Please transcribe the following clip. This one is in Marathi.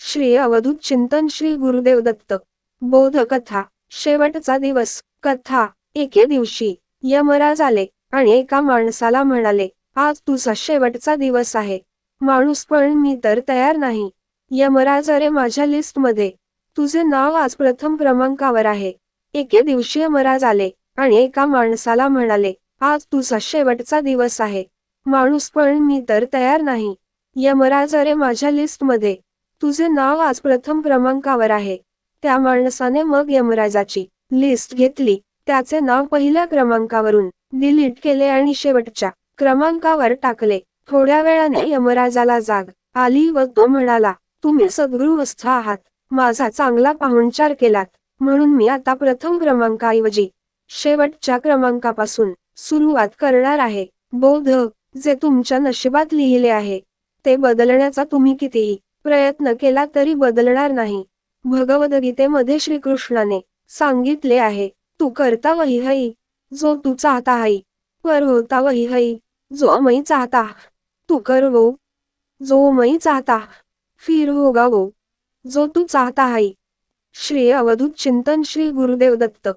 श्री अवधूत चिंतन श्री गुरुदेव दत्त. बोध कथा शेवटचा दिवस. कथा. एके दिवशी. यमराज आले आणि एका माणसाला म्हणाले आज तुझा शेवटचा दिवस आहे. माणूस पण मी तर तयार नाही. यमराज अरे माझ्या लिस्टमध्ये. तुझे नाव आज प्रथम क्रमांकावर आहे. एके दिवशी यमराज आले आणि एका माणसाला म्हणाले आज तुझा शेवटचा दिवस आहे. माणूस पण मी तर तयार नाही. यमराज अरे माझ्या लिस्टमध्ये. तुझे नाव आज प्रथम क्रमांकावर आहे. त्या माणसाने मग यमराजाची लिस्ट घेतली. त्याचे नाव पहिल्या क्रमांकावरून डिलीट केले आणि शेवटच्या क्रमांकावर टाकले. थोड्या वेळाने यमराजाला जाग आली व तो म्हणाला तुम्ही सद्गृहस्थ आहात. माझा चांगला पाहुणचार केलात. म्हणून मी आता प्रथम क्रमांकाऐवजी शेवटच्या क्रमांकापासून सुरुवात करणार आहे. बोध जे तुमच्या नशिबात लिहिले आहे ते बदलण्याचा तुम्ही कितीही प्रयत्न केला तरी बदलणार नाही. भगवद्गीतेमध्ये श्रीकृष्णाने सांगितले आहे तू करता वही हई जो तू चाहता हई पर होता वही हई जो अमयी चाहता तू कर वो जो मई चाहता फिर होगा वो जो तू चाहता हई श्री अवधूत चिंतन श्री गुरुदेव दत्त।